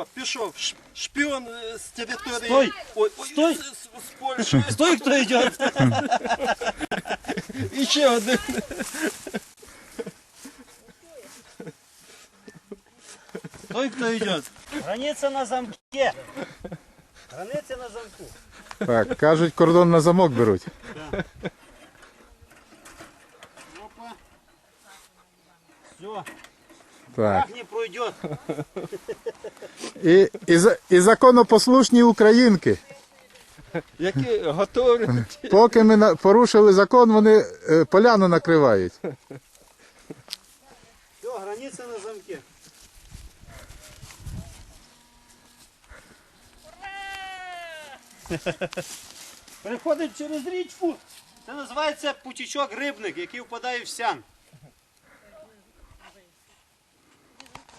О, пішов. Ш- Шпіон е, з території. Стой! Ой, ой, Стой! З, з, з Польщі. Стой, хто йде! І ще один. Стой, хто йде! Границя на замке! Границя на замку. Так, кажуть, кордон на замок беруть. Опа. Все, Так. так не пройдет. І, і, за- і законопослушні українки. Які готові. Поки ми на- порушили закон, вони е, поляну накривають. Все, границя на замке. Переходить через річку. Це називається путічок рибник, який впадає в сян.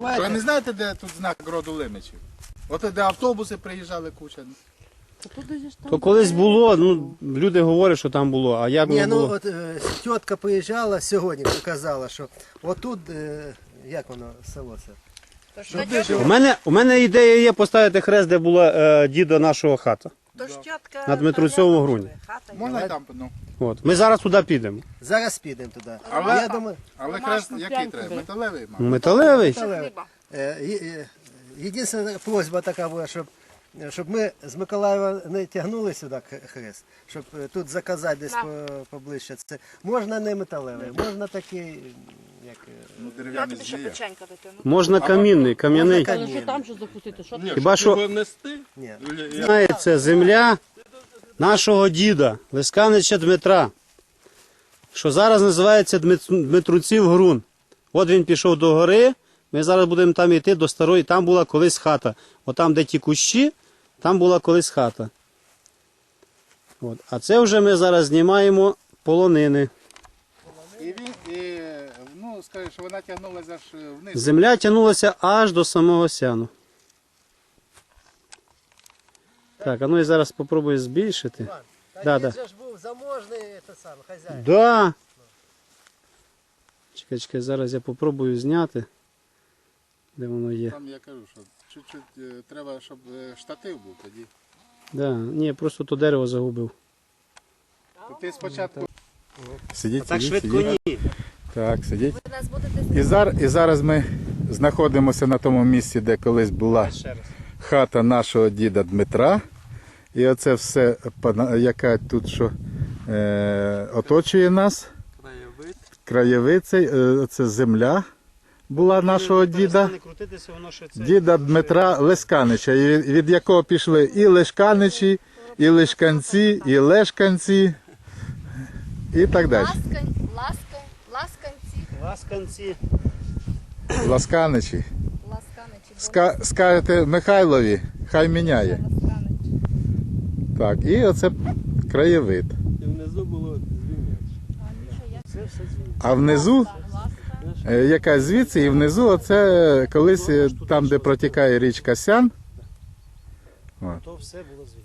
Ви не знаєте, де тут знак роду Лимичів? От де автобуси приїжджали куча. То колись було, ну люди говорять, що там було, а як Ні, воно ну було? от е, тітка приїжджала сьогодні, показала, що отут, е, як воно село це? У мене, у мене ідея є поставити хрест, де була е, діда нашого хата. То ж тітка На Дмитрусьову грунь. Хата є. Можна і там, ну. От. Ми зараз туди підемо. зараз підемо туди. Але- Я думаю, Але хрест який треба? Металевий, мабуть. Металевий. Хліба. е, є- е, єдина просьба така була, щоб, щоб ми з Миколаєва не тягнули сюди хрест, щоб е, тут заказати десь Да. по- поближче. Це можна не металевий, можна такий, як е, Ну, Я дерев'яний ще змія. печенька. Можна камінний, кам'яний. можна Але що там що запустити? Що Ні, Хіба щоб що- його нести? Ні. Знаєте, земля нашого діда, Лисканича Дмитра, що зараз називається Дмит- Дмитруців Грун. От він пішов до гори, ми зараз будемо там йти до старої, там була колись хата. От там, де ті кущі, там була колись хата. От. А це вже ми зараз знімаємо полонини. І він, і, ну, скажи, що вона тягнулася аж вниз. Земля тягнулася аж до самого сяну. Так, а ну я зараз спробую збільшити. Та Да, да. же ж був заможний саме, хазяїн. Да. Чекай, чекай, зараз я попробую зняти. Де воно є? Там я кажу, що чуть-чуть е, треба, щоб е, штатив був тоді. Да. Ні, просто то дерево загубив. То ти спочатку. Сидіть, Так сидіть, швидко сидіть. ні. Так, сидіть. Ви нас будете І, зар, і зараз ми знаходимося на тому місці, де колись була хата нашого діда Дмитра. І оце все, яка тут що е, оточує нас. Краєвид. Краєвид е, це земля була нашого діда. Діда Дмитра Лесканича, від, якого пішли і Лешканичі, і Лешканці, і Лешканці, і так далі. Ласка, ласканці, Ласканці. Ласканичі. ласканичі. Ска, скажете Михайлові, хай міняє. Ласканичі. Так, і оце краєвид. І внизу було звільняч. А внизу, е, яка звідси, і внизу, оце колись е, там, де протікає річка Сян,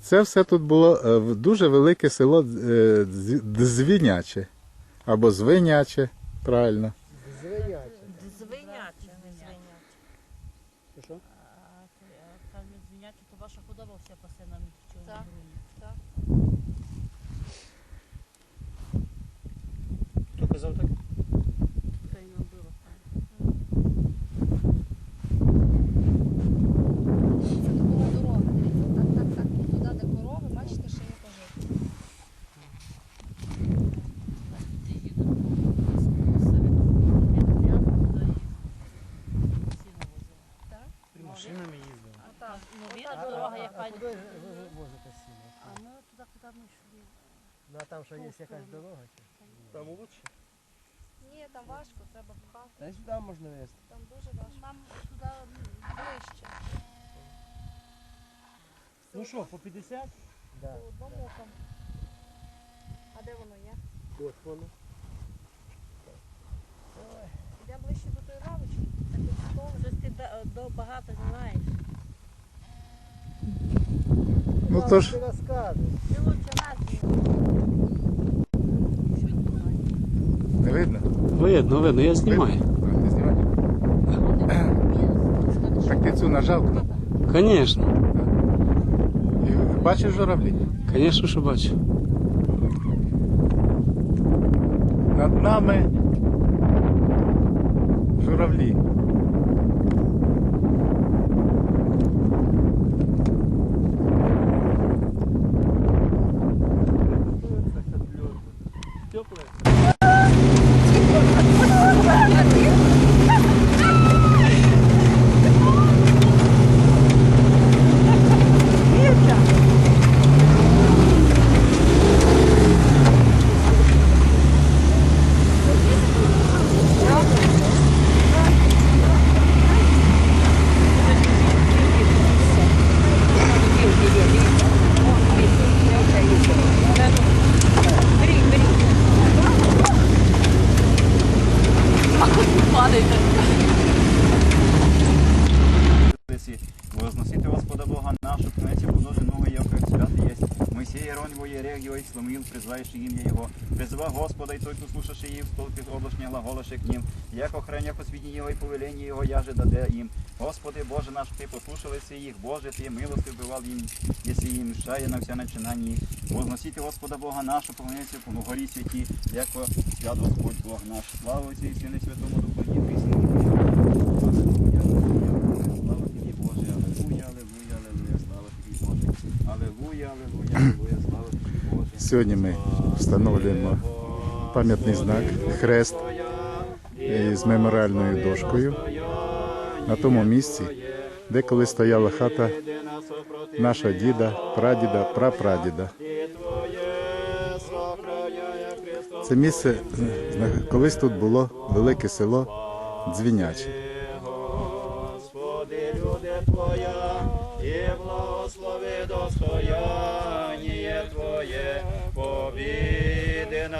це все тут було е, дуже велике село Дзвіняче. Або Звиняче, правильно. Звиняче, не звиняче. Що? Там не звиняче, то ваша худоба вся пасе на цьому Так. груні. Так. Хто казав так? Та й нам було. Це то була дорога, дивіться. Так, так, так. І туди, де корови, бачите, ще є пожитки. Машинами їздили. Отак. Ну, видно, дорога яка. А куди ж ви возите сіно? А ми туди, куди ми йшли. Ну, а там що є якась дорога? Чи? Там лучше. Ні, там важко, треба пхати. Та сюди можна вести. Там дуже важко. Нам туди Ближче. Ну що, по 50? Да. По одному там. А де воно є? От воно. Йдемо ближче до тої лавочки. Так от стол. щось ти да- до багато знаєш. Ну то ж, Ти розказуй. Ти лучше нас. не видно? Видно, видно, я знімаю. А, не знімай. Так ти цю нажав? Звісно, І бачиш журавлі? звісно, що бачу. Над нами журавлі. Его и сломил, призывающий имя Его. Призыва Господа, и только слушавший их, столпит облачне глаголаши к ним. Як охраня Його і повелення Його, яже даде їм. Господи, Боже наш, Ти послушалися їх, Боже, Ти милостив бивав їм, якщо їм мішає на все начинання їх. Возносите Господа Бога нашу, поклоняйся по горі святі, яко свят Господь Бог наш. Слава Отцю і Сину Святому Духу, і Боже, алелуя, алелуя, алелуя, слава тобі, Боже. Слава тобі, Боже. Сьогодні ми встановлюємо пам'ятний знак, хрест із меморіальною дошкою на тому місці, де коли стояла хата нашого діда, прадіда, прапрадіда. Це місце е, колись тут було велике село Дзвіняче. Господи, люди Твоя, і благослови достояние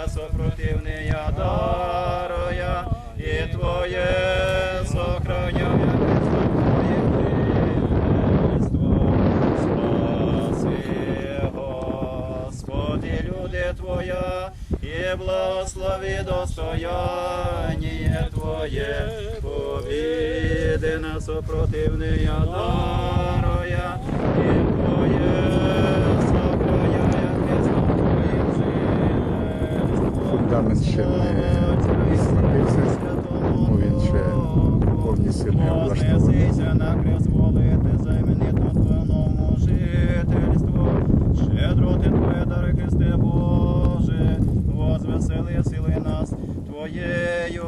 побіди на сопротивнення даруя, сохраняє Христо Спаси, Господи, люди Твоя, і благослови достояние Твоє, побіди на сопротивнення даруя, і Твоє сохраняє Христом Твоїм Фундамент ще не схватився, тому він ще повністю не облаштований. Щедро ти Твоє дари Боже, возвесели сили нас Твоєю,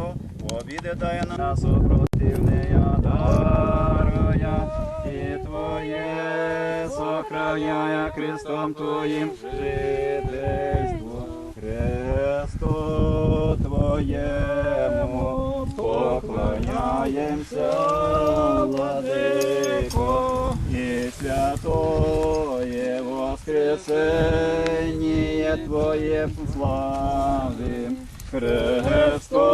обіди дай нас опротивнея даруя, і Твоє сохраняє Христом Твоїм жительство. Христу Твоєму поклоняємося, владико, і святое воскресення Твоє славим. Христу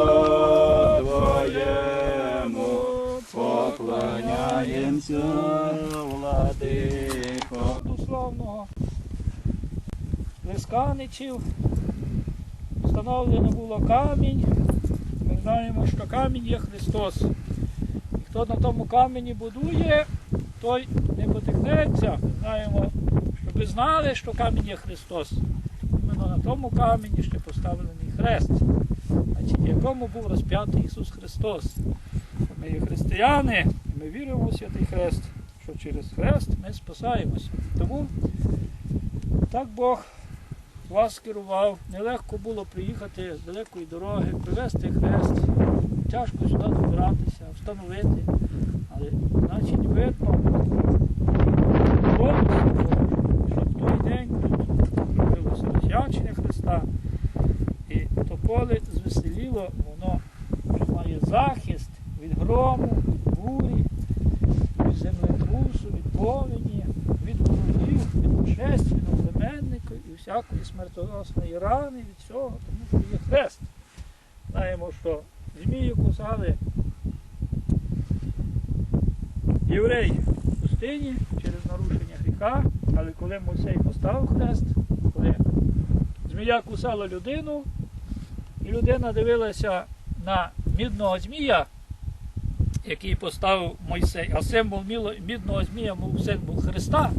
Твоєму поклоняємося, владико. славного Лисканичів. Встановлено було камінь. Ми знаємо, що камінь є Христос. І хто на тому камені будує, той не потикнеться. Ми знаємо, щоб ви знали, що камінь є Христос. Іменно на тому камені ще поставлений хрест, значить, якому був розп'ятий Ісус Христос. Ми є християни, і ми віримо в святий хрест, що через хрест ми спасаємося. Тому так Бог вас керував. Нелегко було приїхати з далекої дороги, привезти хрест. Тяжко сюди добиратися, встановити. Але значить видно, що в той день робилося освячення Христа. І то поле звеселіло, воно має захист від грому, від бурі, від землетрусу, від повені, від ворогів, від божественного племенника і всякої смертоносної рани, від всього, тому що є хрест. Знаємо, що змію кусали євреї в пустині через нарушення гріха, але коли Мойсей поставив хрест, коли змія кусала людину, і людина дивилася на мідного змія, який поставив Мойсей, а символ мідного змія був символ Христа,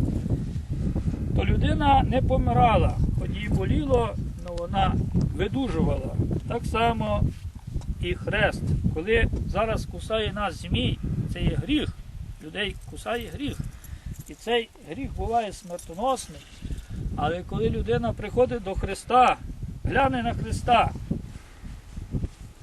то людина не помирала, хоч їй боліло, але вона видужувала. Так само і хрест. Коли зараз кусає нас змій, це є гріх. Людей кусає гріх. І цей гріх буває смертоносний. Але коли людина приходить до Христа, гляне на Христа,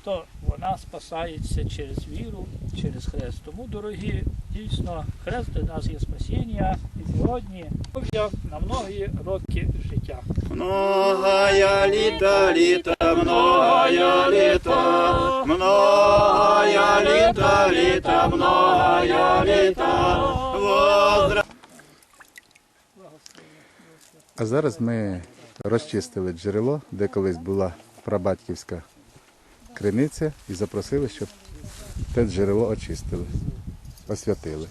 то вона спасається через віру, через хрест. Тому, дорогі, дійсно, хрест для нас є спасіння і сьогодні об'яв на многі роки життя. Многая літа, літа, многая літа, многая літа, літа, многая літа, воздра... А зараз ми розчистили джерело, де колись була прабатьківська криниця, і запросили, щоб те джерело очистили, освятили.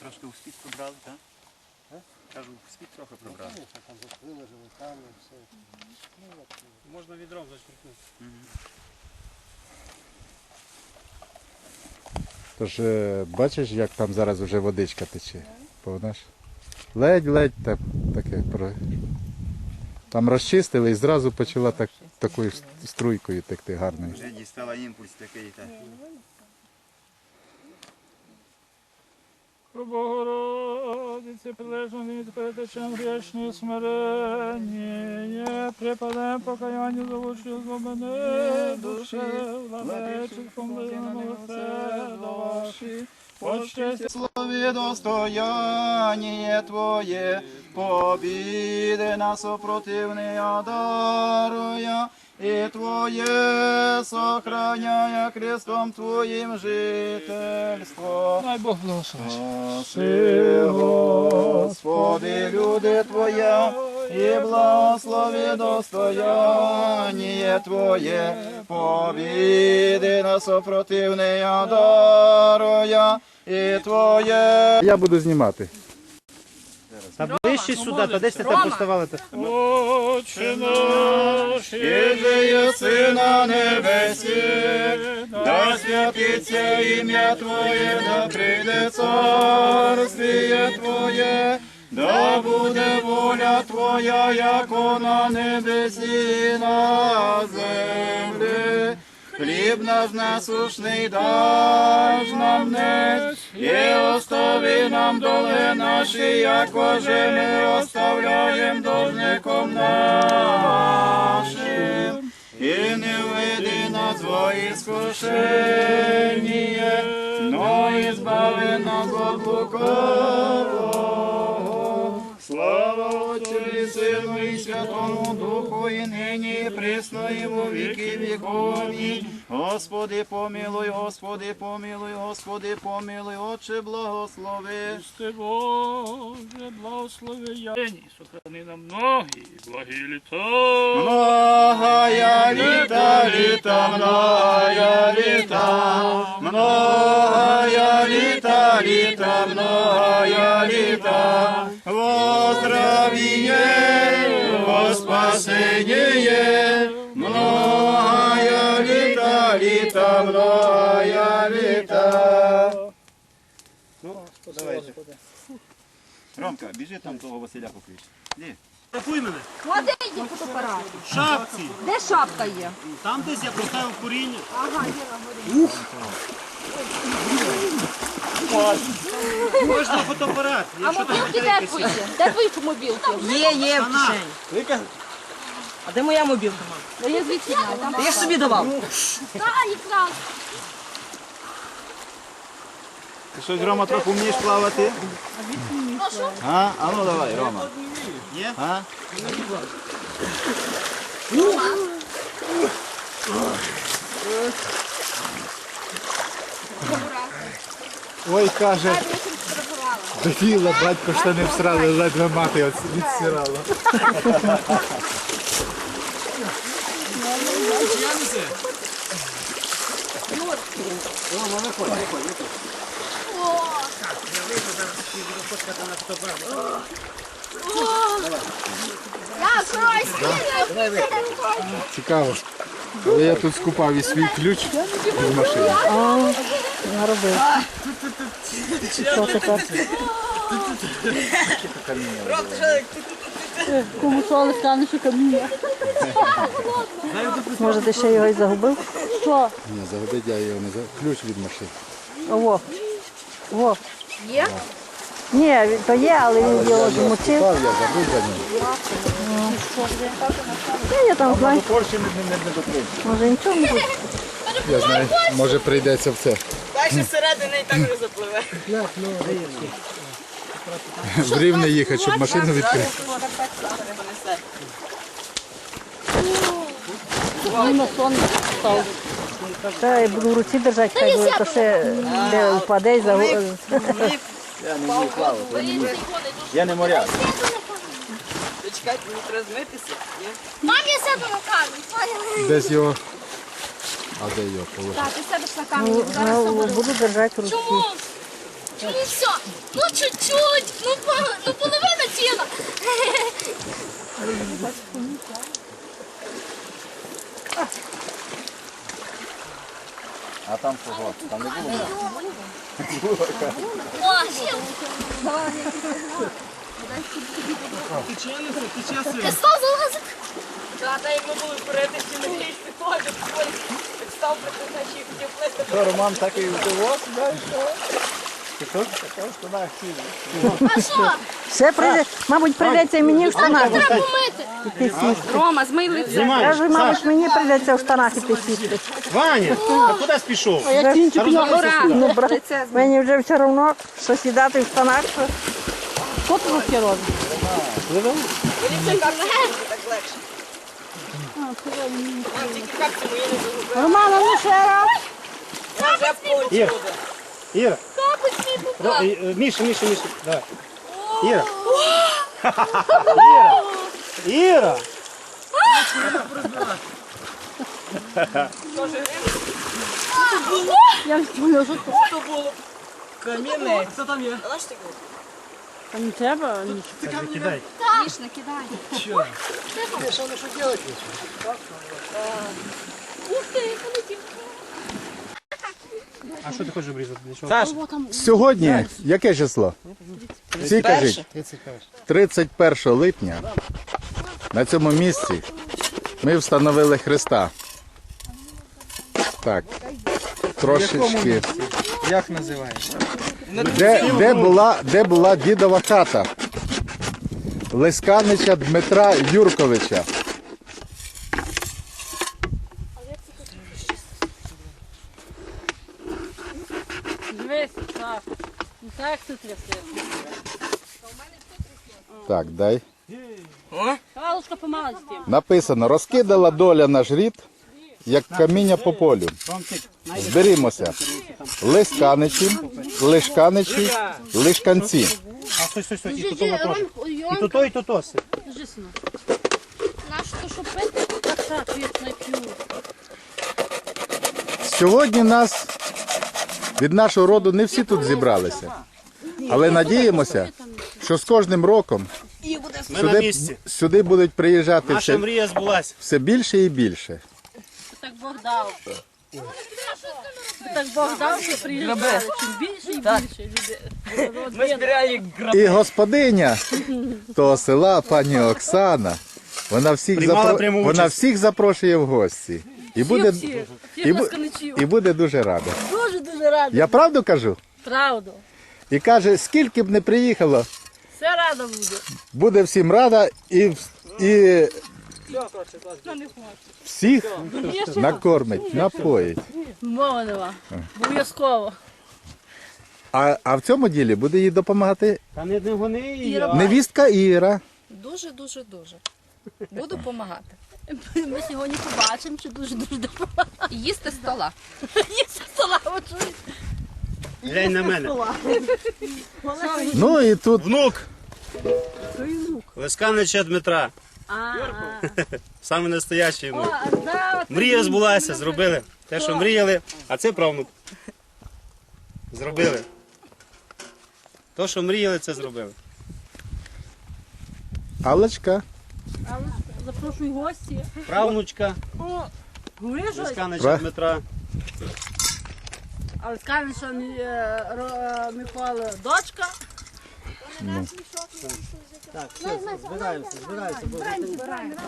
Трошки у світ прибрали, так? Кажу, у світ трохи прибрали. Можна відром зачерпнути. Тож е, бачиш, як там зараз вже водичка тече. Повна ж. Ледь-ледь так, таке. про- Там розчистили і зразу почала так, такою струйкою текти гарною. Вже дістала імпульс такий. Так. Богородице, прилежно від перетечем грішні смирення, припадем покаянню завучу злобини душі, владечих помилуємо все до ваші. Почтеся Слові достояние Твоє, побіди на сопротивника даруя, і Твоє сохраняя крестом Твоїм жительство. Дай Бог благословить. Господи, люди Твоя, і благослови достояние Твоє, побіди на сопротивника даруя, і Твоє Я буду знімати. Та ближче сюди, та десь ти там поставали. та- Отче наш, Іди єси на небесі, да святиться ім'я Твоє, да прийде царствіє Твоє, да буде воля Твоя, яко на небесі і на землі. Хліб наш насушний даж нам днес, і остави нам доли наші, якоже ми оставляєм должником нашим. І не введи нас во іскушення, но избави нас от лукавого. Слава Отцю і Сину і Святому Духу, і нині, і присно, і во віки віковні. Господи, помилуй, Господи, помилуй, Господи, помилуй, Отче, благослови. Ти Боже, благослови я. Сохрани нам ноги, благі літа. Многая літа, літа, многая літа, многая літа, літа, многая літа, во здравіє, во спасеніє, многая літа, літа, многая літа. Давайте. Ромка, біжи там того Василя поклич. Іди. Рахуй мене. Ну, а де є фотоапарат? В шапці. Де шапка є? Там десь я поставив коріння. Ага, є на горі. Можна фотоапарат. А Якщо там мобілки де твої? Де твої мобілки? Є, є в кишені. А де моя мобілка, мам? Я звідси знаю. Там я ж собі давав. Та, якраз. Щось, Рома, трохи вмієш плавати? А? А ну давай, Рома. А? Ой, каже, доїла, батько штани всрали, ледве мати відсирала. Я крой Цікаво. Але я тут скупав і свій ключ від машини. Кому що листане, що каміння. Може, ти ще його і загубив? Що? Ні, загодить я його не за ключ від машини. Во. Во. Є? Ні, він- то є, але він його змочив. Я забув за ним. Та я там знаю. Польщі не, не, не дотримав. Може нічого не буде. Я знаю, може прийдеться в це. Далі всередини і так не запливе. В Рівне їхати, щоб машину відкрити. Ну, сон став. Та я буду в руці держати, хай буде, то ще де впаде і загу... Я не вмію плавати, я не вмію. Я не моряк. Мам, я сяду на камінь. Десь його. А де його положити? Так, ти сядеш на камінь. Зараз Ну. Буду держати в. Чому? Чому все? Ну чуть-чуть, ну, ну половина тіла. А там кого? Там не було. Ще. Ти став залазити? Так, та як ми були ще не лізти, теж так став прикладачі, хотів плести. Роман так і знаєш в штанах сіла. Все прийде, мабуть, прийдеться і мені в штанах. Треба помити. Рома, змий лице. Кажу, мабуть, мені прийдеться в штанах іти сісти. Ваня, а куди спішов? А я кінчик Ну, брат, мені вже все одно, що сідати в штанах, що... Що ти таке робиш? Романа, ну ще раз. Іра, Попав. Ро- і, е, Міша, Міша, Міша, давай. Іра. Іра. Іра. Я ж поняла, що. Що було? Камінець. Що там є? Та не треба ні. Кидай. Ніж накидай. Ух ти, полетів. А що ти хочеш обрізати? Для чого? О, Сьогодні, яке число? Всі кажіть, 31 липня на цьому місці ми встановили Христа. Так. Трошечки. Як називається? Де, де, була, де була дідова хата? Лисканича Дмитра Юрковича. Дивись, так. Ну так дай. Галушка помалась тим. Написано: розкидала доля наш рід, як каміння по полю. Зберімося. Лисканичі, лишканичі, лишканці. А стой, стой, стой. І тут жи, теж. І тут то, і тут то. Наш то що пити? Так, так, я нап'ю. Сьогодні нас від нашого роду не всі тут зібралися. Але надіємося, що з кожним роком Ми на сюди, місці. сюди будуть приїжджати Наша все, мрія збулась. все більше і більше. Так Бог дав. Так Бог дав, що приїжджали. Чим більше і більше. Ми збираємо І господиня того села, пані Оксана, вона всіх, Приймала запро- пряму вона участь. всіх запрошує в гості. І буде, всіх, і, всіх бу- ласканичів. і буде дуже рада. Дуже рада. Я правду кажу? Правду. І каже, скільки б не приїхало, Все рада буде. буде всім рада і, в- і всіх накормить, напоїть. Мови нема. Обов'язково. А, а в цьому ділі буде їй допомагати Та не гони її. А. невістка Іра. Дуже, дуже, дуже. Буду допомагати. Ми сьогодні побачимо, чи дуже дуже допомагає. Їсти стола. Їсти стола? Глянь на мене. Ну і тут Внук. Лисканича Дмитра. Саме настоящий внук. Мрія збулася, зробили. Те, що мріяли, а це правнук. Зробили. То, що мріяли, це зробили. Аллочка, Але запрошую гості. Правнучка. Лисканича Дмитра. Але скаже, що е, Ро- Микола дочка. Так, все, збираємося, збираємося.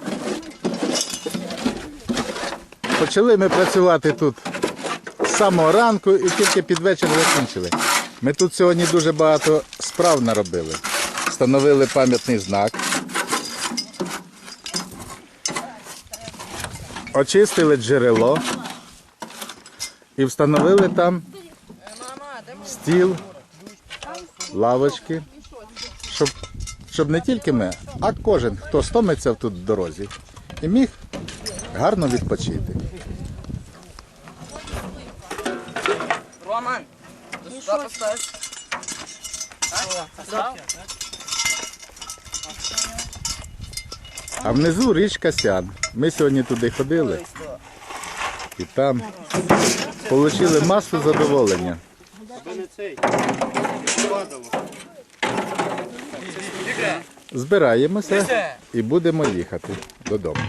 почали ми працювати тут з самого ранку і тільки під вечір закінчили. Ми тут сьогодні дуже багато справ наробили. Встановили пам'ятний знак. Очистили джерело і встановили там стіл, лавочки, щоб, щоб не тільки ми, а кожен, хто стомиться тут в дорозі, і міг гарно відпочити. Роман, ти сюди поставиш? А внизу річка Сян. Ми сьогодні туди ходили і там отримали масу задоволення. Аби не цей. Збираємося і будемо їхати додому.